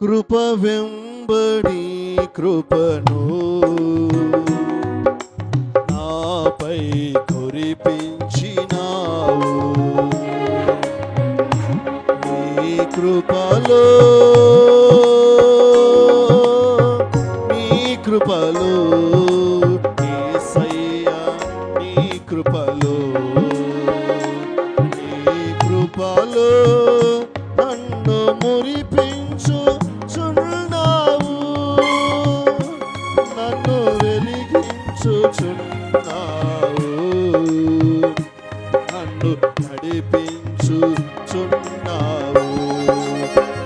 కృప వెంబడి కృపను నాపై కురిపించినావు. నీ కృపలో నీ కృపలో కృపలో నీ కృపలో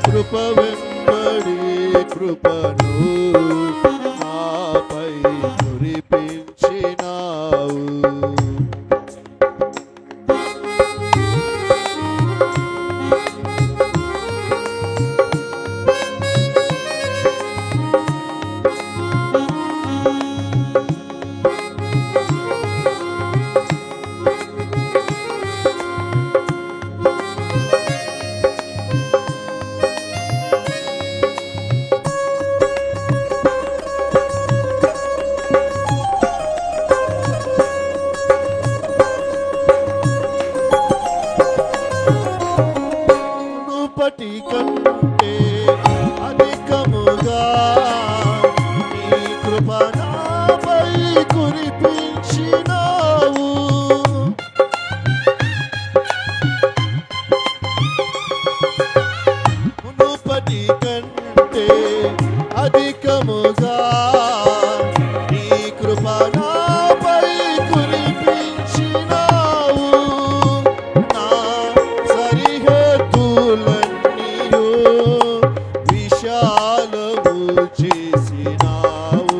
కృప వెంబడి కృపను కురిపించినావు. మునుపటి కంటే అధికముగా నీ కృప విశాలము చేసినావు.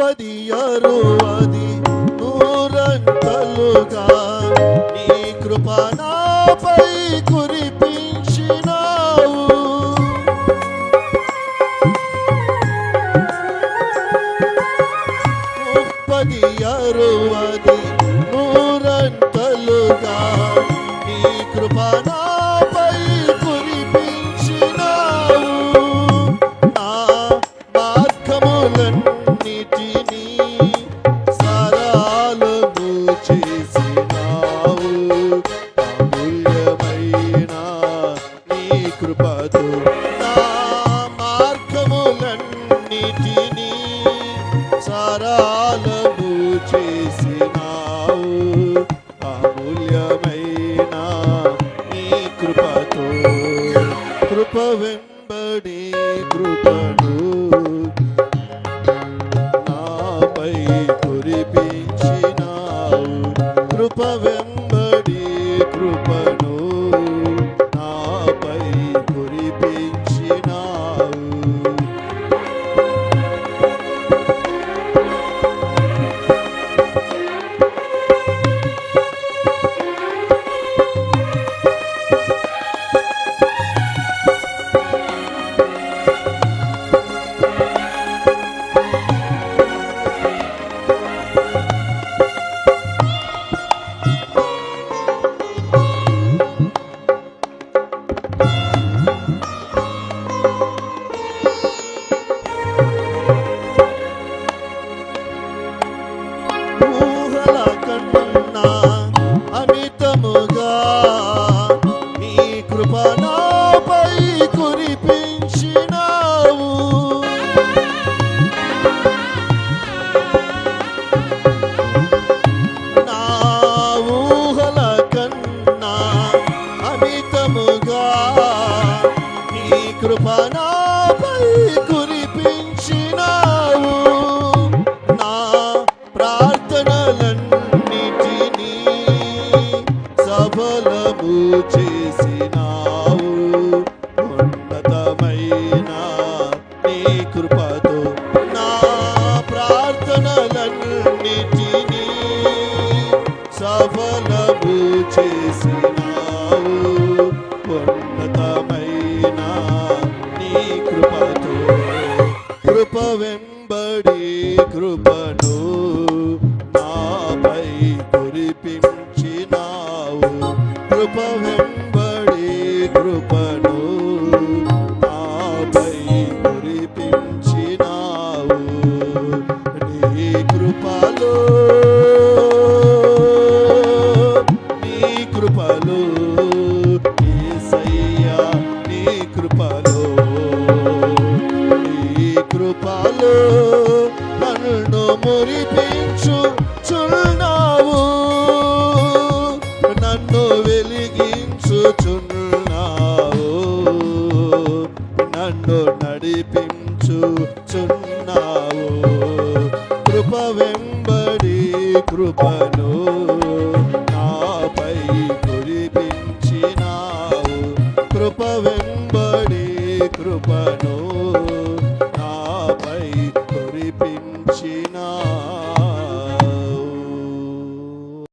ముప్పది అరువది నూరంతలుగా నీ కృప నాపై కురిపించినావు. ముప్పది అరువది నూరంతలుగా కృపతో నా మార్గములన్నిటినీ సరళము చేసినావు. అమూల్యమైన నీ కృపతో కృప వెంబడి కృపను చేసినావు. ఉన్నతమైన నీ కృపతో నా ప్రార్థనలన్నిటినీ సఫలము చేసినావు. ఉన్నతమైన నీ కృపతో కృప వెంబడి కృపను కృప కృపను నాపై కురిపించినావు నీ కృపలో నీ కృపలో యేసయ్యా నీ కృపలో నీ కృపలో నన్ను నడిపించుచున్నావు నన్ను నడిపించుచున్నావు. కృప వెంబడి కృపను నాపై